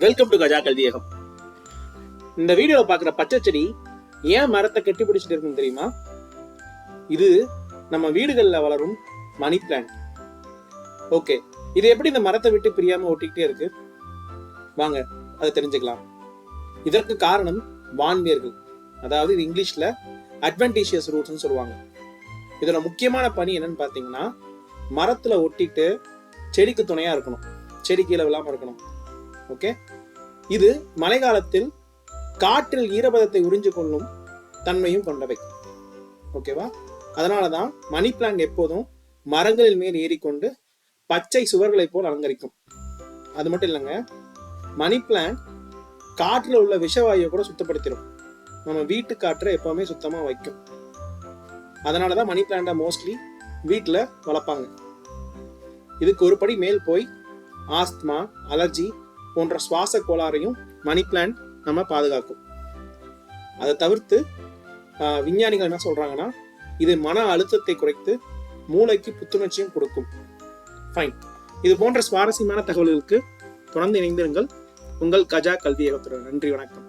Welcome to Gaja கல்வியகம் இந்த வீடியோவில் பார்க்குற பச்சை செடி ஏன் மரத்தை கெட்டி பிடிச்சிட்டு இருக்குன்னு தெரியுமா? இது நம்ம வீடுகளில் வளரும் மணி பிளான்ட் ஓகே இது எப்படி இந்த மரத்தை விட்டு பிரியாமல் ஒட்டிக்கிட்டே இருக்கு? வாங்க அதை தெரிஞ்சுக்கலாம். இதற்கு காரணம் வான்வேர்கள் அதாவது இது இங்கிலீஷில் அட்வென்டிஷியஸ் ரூட்ஸ்னு சொல்லுவாங்க. இதோட முக்கியமான பணி என்னன்னு பார்த்தீங்கன்னா மரத்தில் ஒட்டிட்டு செடிக்கு துணையாக இருக்கணும். செடி கீழே விழாமல் இருக்கணும். ஓகே? இது மழைக்காலத்தில் காற்றில் ஈரப்பதத்தை உறிஞ்சு கொள்ளும் தன்மையும் கொண்டவை. ஓகேவா அதனால தான் மணி பிளான்ட் எப்போதும் மரங்களின் மேல் ஏறிக்கொண்டு பச்சை சுவர்களைப் போல் அலங்கரிக்கும். அது மட்டும் இல்லைங்க மணி பிளான்ட் காற்றில் உள்ள விஷவாயுவை கூட சுத்தப்படுத்திடும் நம்ம வீட்டு காற்றை எப்பவுமே சுத்தமாக வைக்கும். அதனால தான் மணி பிளான்ட்டை மோஸ்ட்லி வீட்டில் வளர்ப்பாங்க. இதுக்கு ஒரு படி மேல் போய் ஆஸ்துமா அலர்ஜி போன்ற சுவாச கோளாறையும் மணி பிளான்ட் நம்ம பாதுகாக்கும். அதை தவிர்த்து விஞ்ஞானிகள் என்ன சொல்றாங்கன்னா இது மன அழுத்தத்தை குறைத்து மூளைக்கு புத்துணர்ச்சியும் கொடுக்கும். ஃபைன் இது போன்ற சுவாரஸ்யமான தகவல்களுக்கு தொடர்ந்து இணைந்திருங்கள். உங்கள் கஜா கல்வி நன்றி வணக்கம்.